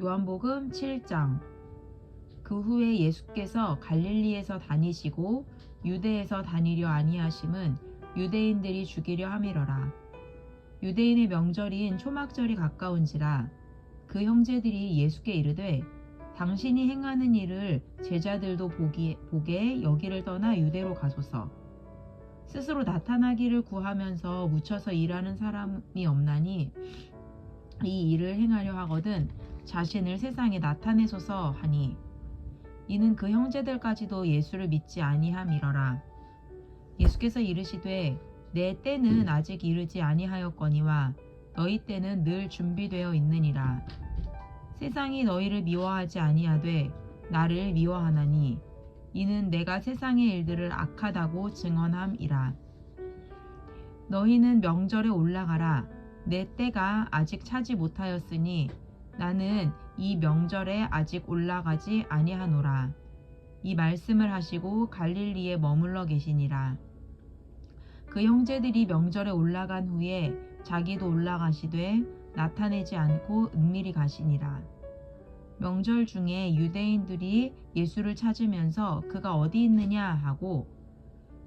요한복음 7장 그 후에 예수께서 갈릴리에서 다니시고 유대에서 다니려 아니하심은 유대인들이 죽이려 함이러라. 유대인의 명절인 초막절이 가까운지라 그 형제들이 예수께 이르되 당신이 행하는 일을 제자들도 보기, 보게 여기를 떠나 유대로 가소서. 스스로 나타나기를 구하면서 묻혀서 일하는 사람이 없나니 이 일을 행하려 하거든 자신을 세상에 나타내소서 하니 이는 그 형제들까지도 예수를 믿지 아니함이러라. 예수께서 이르시되 내 때는 아직 이르지 아니하였거니와 너희 때는 늘 준비되어 있느니라. 세상이 너희를 미워하지 아니하되 나를 미워하나니 이는 내가 세상의 일들을 악하다고 증언함이라. 너희는 명절에 올라가라. 내 때가 아직 차지 못하였으니 나는 이 명절에 아직 올라가지 아니하노라. 이 말씀을 하시고 갈릴리에 머물러 계시니라. 그 형제들이 명절에 올라간 후에 자기도 올라가시되 나타내지 않고 은밀히 가시니라. 명절 중에 유대인들이 예수를 찾으면서 그가 어디 있느냐 하고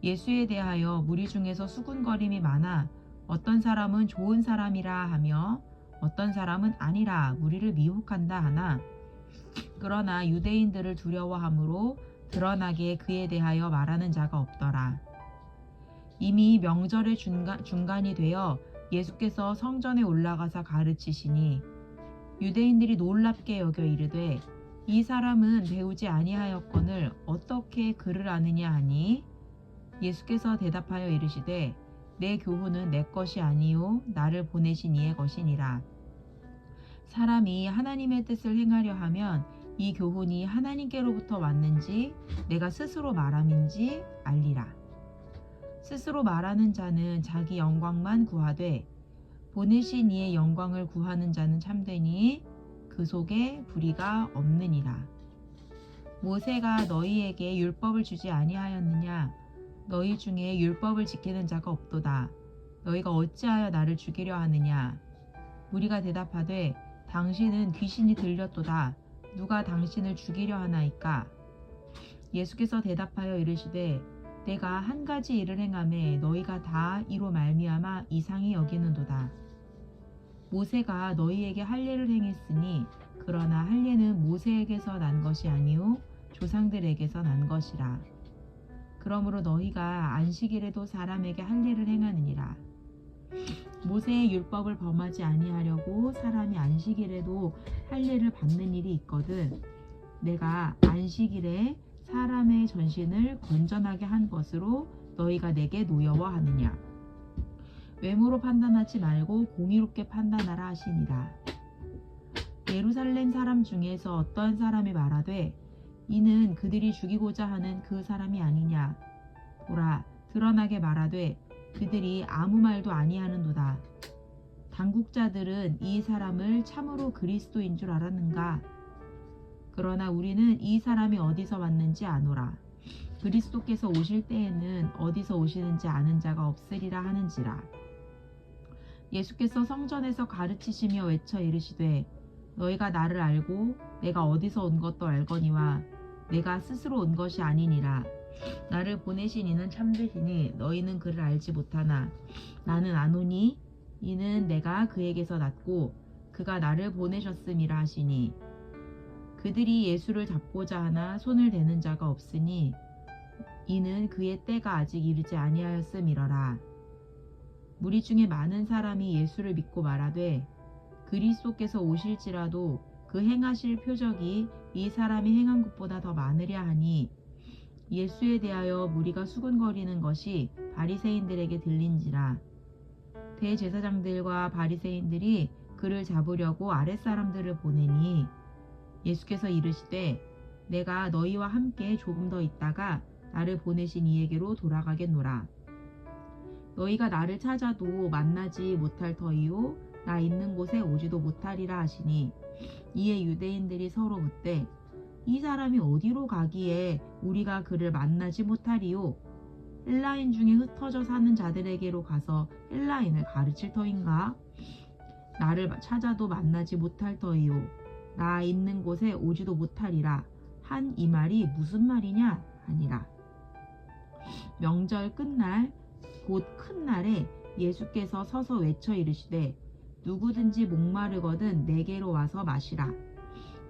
예수에 대하여 무리 중에서 수군거림이 많아 어떤 사람은 좋은 사람이라 하며 어떤 사람은 아니라 무리를 미혹한다 하나 그러나 유대인들을 두려워함으로 드러나게 그에 대하여 말하는 자가 없더라. 이미 명절의 중간, 중간이 되어 예수께서 성전에 올라가서 가르치시니 유대인들이 놀랍게 여겨 이르되 이 사람은 배우지 아니하였거늘 어떻게 글을 아느냐 하니 예수께서 대답하여 이르시되 내 교훈은 내 것이 아니요 나를 보내신 이의 것이니라 사람이 하나님의 뜻을 행하려 하면 이 교훈이 하나님께로부터 왔는지 내가 스스로 말함인지 알리라 스스로 말하는 자는 자기 영광만 구하되 보내신 이의 영광을 구하는 자는 참되니 그 속에 불의가 없느니라. 모세가 너희에게 율법을 주지 아니하였느냐? 너희 중에 율법을 지키는 자가 없도다. 너희가 어찌하여 나를 죽이려 하느냐? 우리가 대답하되 당신은 귀신이 들렸도다. 누가 당신을 죽이려 하나이까? 예수께서 대답하여 이르시되 내가 한 가지 일을 행함에 너희가 다 이로 말미암아 이상히 여기는도다. 모세가 너희에게 할례를 행했으니 그러나 할례는 모세에게서 난 것이 아니요 조상들에게서 난 것이라. 그러므로 너희가 안식일에도 사람에게 할례를 행하느니라. 모세의 율법을 범하지 아니하려고 사람이 안식일에도 할례를 받는 일이 있거든. 내가 안식일에 사람의 전신을 건전하게 한 것으로 너희가 내게 노여워하느냐. 외모로 판단하지 말고 공의롭게 판단하라 하시니라. 예루살렘 사람 중에서 어떤 사람이 말하되 이는 그들이 죽이고자 하는 그 사람이 아니냐. 보라 드러나게 말하되 그들이 아무 말도 아니하는도다. 당국자들은 이 사람을 참으로 그리스도인 줄 알았는가? 그러나 우리는 이 사람이 어디서 왔는지 아노라. 그리스도께서 오실 때에는 어디서 오시는지 아는 자가 없으리라 하는지라. 예수께서 성전에서 가르치시며 외쳐 이르시되 너희가 나를 알고 내가 어디서 온 것도 알거니와 내가 스스로 온 것이 아니니라. 나를 보내신 이는 참되시니 너희는 그를 알지 못하나 나는 아노니 이는 내가 그에게서 났고 그가 나를 보내셨음이라 하시니 그들이 예수를 잡고자 하나 손을 대는 자가 없으니 이는 그의 때가 아직 이르지 아니하였음이러라. 무리 중에 많은 사람이 예수를 믿고 말하되 그리스도께서 오실지라도 그 행하실 표적이 이 사람이 행한 것보다 더 많으랴 하니 예수에 대하여 무리가 수군거리는 것이 바리새인들에게 들린지라 대제사장들과 바리새인들이 그를 잡으려고 아랫사람들을 보내니 예수께서 이르시되 내가 너희와 함께 조금 더 있다가 나를 보내신 이에게로 돌아가겠노라. 너희가 나를 찾아도 만나지 못할 터이요 나 있는 곳에 오지도 못하리라 하시니 이에 유대인들이 서로 묻되 이 사람이 어디로 가기에 우리가 그를 만나지 못하리요? 헬라인 중에 흩어져 사는 자들에게로 가서 헬라인을 가르칠 터인가? 나를 찾아도 만나지 못할 터이요. 나 있는 곳에 오지도 못하리라. 한 이 말이 무슨 말이냐? 하니라. 명절 끝날 곧 큰 날에 예수께서 서서 외쳐 이르시되 누구든지 목마르거든 내게로 와서 마시라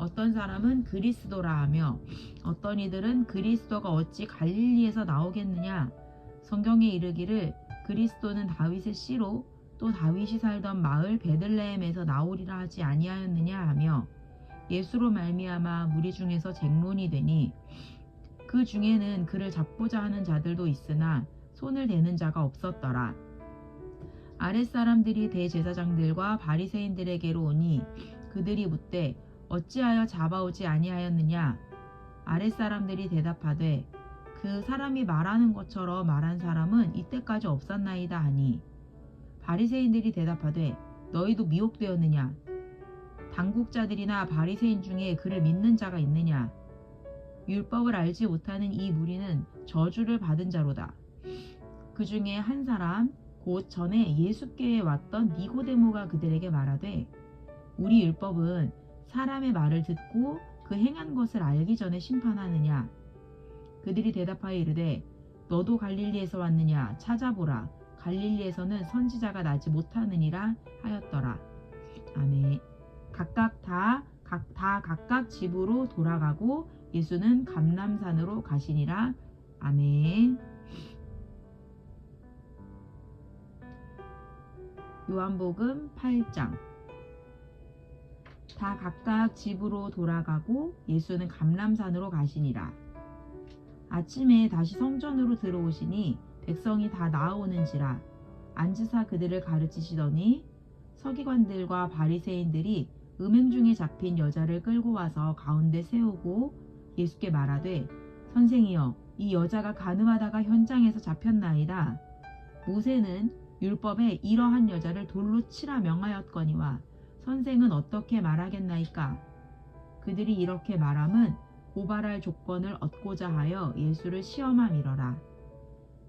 어떤 사람은 그리스도라 하며 어떤 이들은 그리스도가 어찌 갈릴리에서 나오겠느냐 성경에 이르기를 그리스도는 다윗의 씨로 또 다윗이 살던 마을 베들레헴에서 나오리라 하지 아니하였느냐 하며 예수로 말미암아 무리 중에서 쟁론이 되니 그 중에는 그를 잡고자 하는 자들도 있으나 손을 대는 자가 없었더라. 아랫사람들이 대제사장들과 바리새인들에게로 오니 그들이 묻되 어찌하여 잡아오지 아니하였느냐? 아랫사람들이 대답하되 그 사람이 말하는 것처럼 말한 사람은 이때까지 없었나이다 하니. 바리새인들이 대답하되 너희도 미혹되었느냐? 당국자들이나 바리새인 중에 그를 믿는 자가 있느냐? 율법을 알지 못하는 이 무리는 저주를 받은 자로다. 그 중에 한 사람 곧 전에 예수께에 왔던 니고데모가 그들에게 말하되 우리 율법은 사람의 말을 듣고 그 행한 것을 알기 전에 심판하느냐? 그들이 대답하여 이르되 너도 갈릴리에서 왔느냐? 찾아보라. 갈릴리에서는 선지자가 나지 못하느니라 하였더라. 아멘. 각각 다, 각, 다 각각 집으로 돌아가고 예수는 감남산으로 가시니라. 아멘. 요한복음 8장 다 각각 집으로 돌아가고 예수는 감람산으로 가시니라. 아침에 다시 성전으로 들어오시니 백성이 다 나아오는지라 앉으사 그들을 가르치시더니 서기관들과 바리새인들이 음행 중에 잡힌 여자를 끌고 와서 가운데 세우고 예수께 말하되 선생이여 이 여자가 가늠하다가 현장에서 잡혔나이다. 모세는 율법에 이러한 여자를 돌로 치라 명하였거니와 선생은 어떻게 말하겠나이까? 그들이 이렇게 말함은 고발할 조건을 얻고자 하여 예수를 시험함이러라.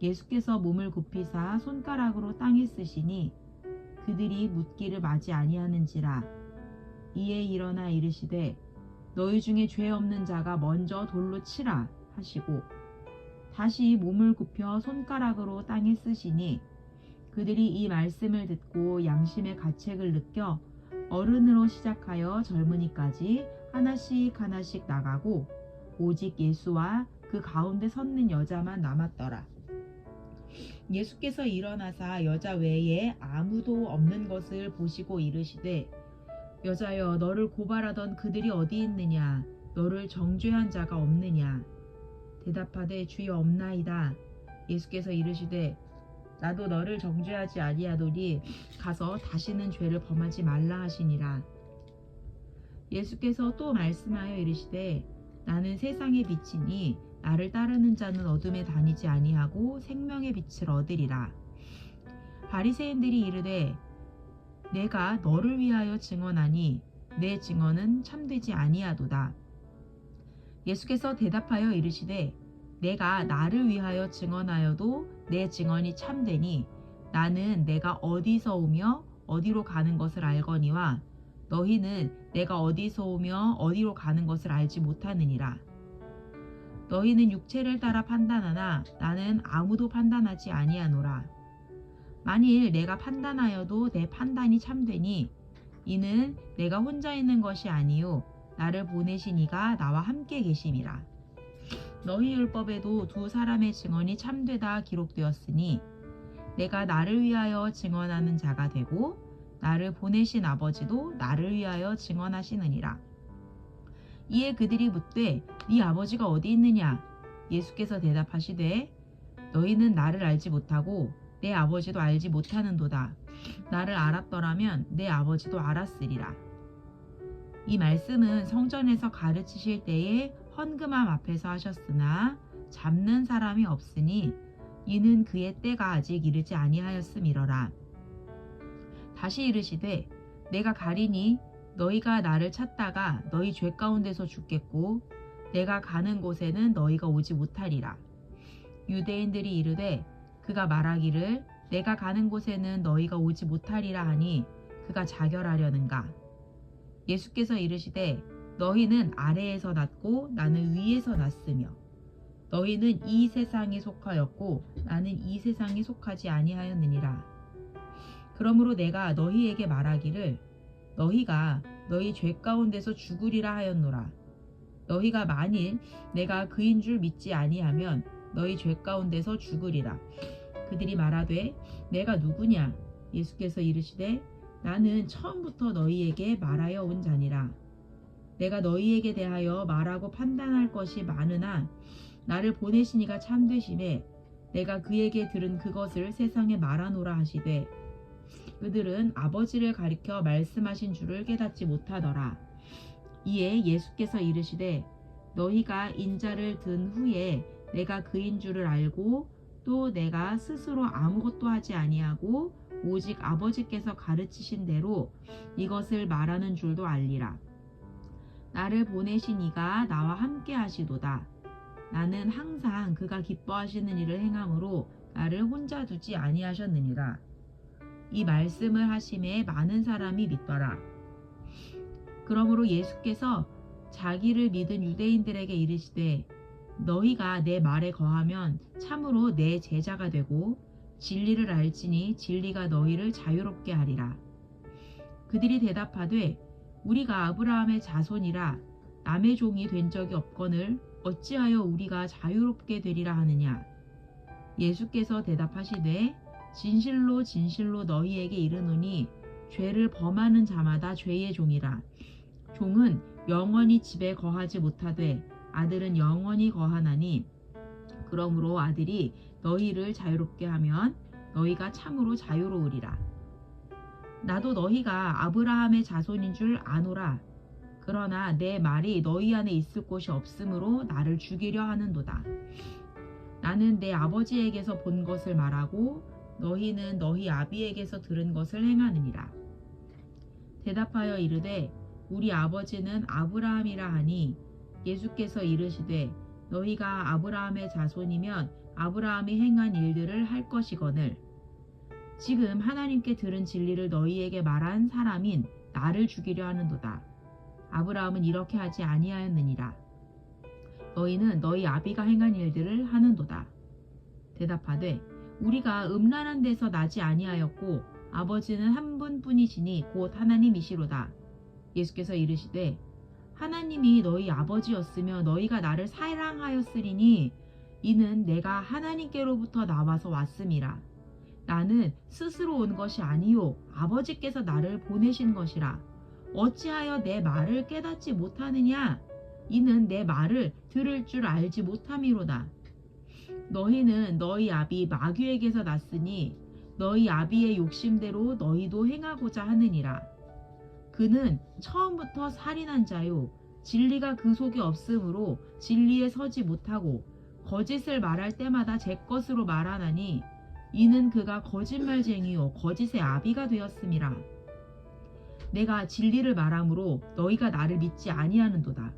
예수께서 몸을 굽히사 손가락으로 땅에 쓰시니 그들이 묻기를 마지 아니하는지라. 이에 일어나 이르시되 너희 중에 죄 없는 자가 먼저 돌로 치라 하시고 다시 몸을 굽혀 손가락으로 땅에 쓰시니 그들이 이 말씀을 듣고 양심의 가책을 느껴 어른으로 시작하여 젊은이까지 하나씩 하나씩 나가고 오직 예수와 그 가운데 섰는 여자만 남았더라. 예수께서 일어나사 여자 외에 아무도 없는 것을 보시고 이르시되 여자여 너를 고발하던 그들이 어디 있느냐? 너를 정죄한 자가 없느냐? 대답하되 주여 없나이다. 예수께서 이르시되 나도 너를 정죄하지 아니하노니 가서 다시는 죄를 범하지 말라 하시니라. 예수께서 또 말씀하여 이르시되 나는 세상의 빛이니 나를 따르는 자는 어둠에 다니지 아니하고 생명의 빛을 얻으리라. 바리새인들이 이르되 내가 너를 위하여 증언하니 내 증언은 참되지 아니하도다. 예수께서 대답하여 이르시되 내가 나를 위하여 증언하여도 내 증언이 참되니 나는 내가 어디서 오며 어디로 가는 것을 알거니와 너희는 내가 어디서 오며 어디로 가는 것을 알지 못하느니라. 너희는 육체를 따라 판단하나 나는 아무도 판단하지 아니하노라. 만일 내가 판단하여도 내 판단이 참되니 이는 내가 혼자 있는 것이 아니요 나를 보내신 이가 나와 함께 계심이라. 너희 율법에도 두 사람의 증언이 참되다 기록되었으니 내가 나를 위하여 증언하는 자가 되고 나를 보내신 아버지도 나를 위하여 증언하시느니라. 이에 그들이 묻되 네 아버지가 어디 있느냐? 예수께서 대답하시되 너희는 나를 알지 못하고 내 아버지도 알지 못하는도다. 나를 알았더라면 내 아버지도 알았으리라. 이 말씀은 성전에서 가르치실 때에 헌금함 앞에서 하셨으나 잡는 사람이 없으니 이는 그의 때가 아직 이르지 아니하였음이러라. 다시 이르시되 내가 가리니 너희가 나를 찾다가 너희 죄 가운데서 죽겠고 내가 가는 곳에는 너희가 오지 못하리라. 유대인들이 이르되 그가 말하기를 내가 가는 곳에는 너희가 오지 못하리라 하니 그가 자결하려는가. 예수께서 이르시되 너희는 아래에서 났고 나는 위에서 났으며 너희는 이 세상에 속하였고 나는 이 세상에 속하지 아니하였느니라. 그러므로 내가 너희에게 말하기를 너희가 너희 죄 가운데서 죽으리라 하였노라. 너희가 만일 내가 그인 줄 믿지 아니하면 너희 죄 가운데서 죽으리라. 그들이 말하되 내가 누구냐? 예수께서 이르시되 나는 처음부터 너희에게 말하여 온 자니라. 내가 너희에게 대하여 말하고 판단할 것이 많으나 나를 보내신 이가 참되심에 내가 그에게 들은 그것을 세상에 말하노라 하시되 그들은 아버지를 가리켜 말씀하신 줄을 깨닫지 못하더라. 이에 예수께서 이르시되 너희가 인자를 든 후에 내가 그인 줄을 알고 또 내가 스스로 아무것도 하지 아니하고 오직 아버지께서 가르치신 대로 이것을 말하는 줄도 알리라. 나를 보내신 이가 나와 함께 하시도다. 나는 항상 그가 기뻐하시는 일을 행함으로 나를 혼자 두지 아니하셨느니라. 이 말씀을 하심에 많은 사람이 믿더라. 그러므로 예수께서 자기를 믿은 유대인들에게 이르시되 너희가 내 말에 거하면 참으로 내 제자가 되고 진리를 알지니 진리가 너희를 자유롭게 하리라. 그들이 대답하되 우리가 아브라함의 자손이라 남의 종이 된 적이 없거늘 어찌하여 우리가 자유롭게 되리라 하느냐. 예수께서 대답하시되 진실로 진실로 너희에게 이르노니 죄를 범하는 자마다 죄의 종이라. 종은 영원히 집에 거하지 못하되 아들은 영원히 거하나니 그러므로 아들이 너희를 자유롭게 하면 너희가 참으로 자유로우리라. 나도 너희가 아브라함의 자손인 줄 아노라. 그러나 내 말이 너희 안에 있을 곳이 없으므로 나를 죽이려 하는도다. 나는 내 아버지에게서 본 것을 말하고 너희는 너희 아비에게서 들은 것을 행하느니라. 대답하여 이르되 우리 아버지는 아브라함이라 하니 예수께서 이르시되 너희가 아브라함의 자손이면 아브라함이 행한 일들을 할 것이거늘 지금 하나님께 들은 진리를 너희에게 말한 사람인 나를 죽이려 하는도다. 아브라함은 이렇게 하지 아니하였느니라. 너희는 너희 아비가 행한 일들을 하는도다. 대답하되 우리가 음란한 데서 나지 아니하였고 아버지는 한 분뿐이시니 곧 하나님이시로다. 예수께서 이르시되 하나님이 너희 아버지였으며 너희가 나를 사랑하였으리니 이는 내가 하나님께로부터 나와서 왔음이라. 나는 스스로 온 것이 아니요 아버지께서 나를 보내신 것이라. 어찌하여 내 말을 깨닫지 못하느냐? 이는 내 말을 들을 줄 알지 못함이로다. 너희는 너희 아비 마귀에게서 났으니 너희 아비의 욕심대로 너희도 행하고자 하느니라. 그는 처음부터 살인한 자요 진리가 그 속에 없으므로 진리에 서지 못하고 거짓을 말할 때마다 제 것으로 말하나니 이는 그가 거짓말쟁이요 거짓의 아비가 되었음이라. 내가 진리를 말함으로 너희가 나를 믿지 아니하는도다.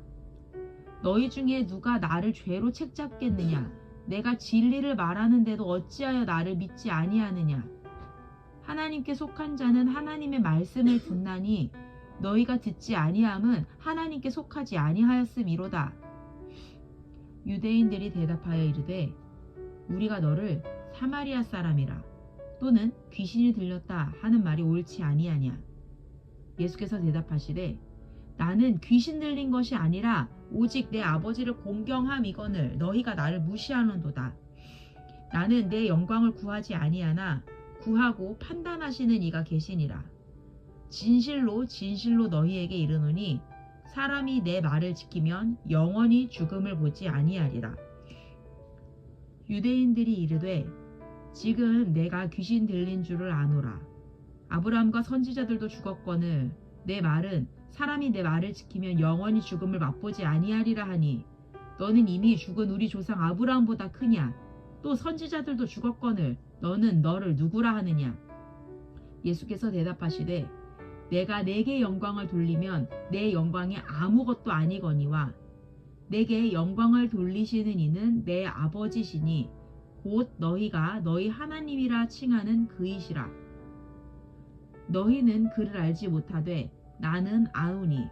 너희 중에 누가 나를 죄로 책잡겠느냐? 내가 진리를 말하는데도 어찌하여 나를 믿지 아니하느냐? 하나님께 속한 자는 하나님의 말씀을 듣나니 너희가 듣지 아니함은 하나님께 속하지 아니하였음이로다. 유대인들이 대답하여 이르되 우리가 너를 사마리아 사람이라 또는 귀신이 들렸다 하는 말이 옳지 아니하냐. 예수께서 대답하시되 나는 귀신 들린 것이 아니라 오직 내 아버지를 공경함이거늘 너희가 나를 무시하는도다. 나는 내 영광을 구하지 아니하나 구하고 판단하시는 이가 계시니라. 진실로 진실로 너희에게 이르노니 사람이 내 말을 지키면 영원히 죽음을 보지 아니하리라. 유대인들이 이르되 지금 내가 귀신 들린 줄을 아노라. 아브라함과 선지자들도 죽었거늘 내 말은 사람이 내 말을 지키면 영원히 죽음을 맛보지 아니하리라 하니 너는 이미 죽은 우리 조상 아브라함보다 크냐 또 선지자들도 죽었거늘 너는 너를 누구라 하느냐 예수께서 대답하시되 내가 내게 영광을 돌리면 내 영광이 아무것도 아니거니와 내게 영광을 돌리시는 이는 내 아버지시니 곧 너희가 너희 하나님이라 칭하는 그이시라. 너희는 그를 알지 못하되 나는 아우니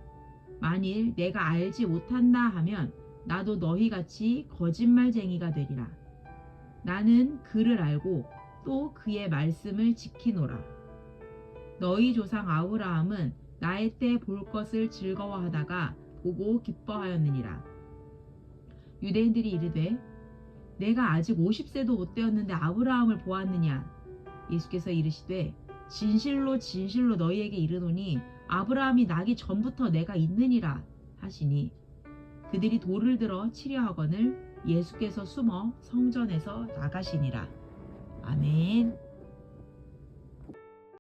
만일 내가 알지 못한다 하면 나도 너희 같이 거짓말쟁이가 되리라. 나는 그를 알고 또 그의 말씀을 지키노라. 너희 조상 아브라함은 나의 때 볼 것을 즐거워하다가 보고 기뻐하였느니라. 유대인들이 이르되 내가 아직 50세도 못 되었는데 아브라함을 보았느냐? 예수께서 이르시되 진실로 진실로 너희에게 이르노니 아브라함이 나기 전부터 내가 있느니라 하시니 그들이 돌을 들어 치려 하거늘 예수께서 숨어 성전에서 나가시니라. 아멘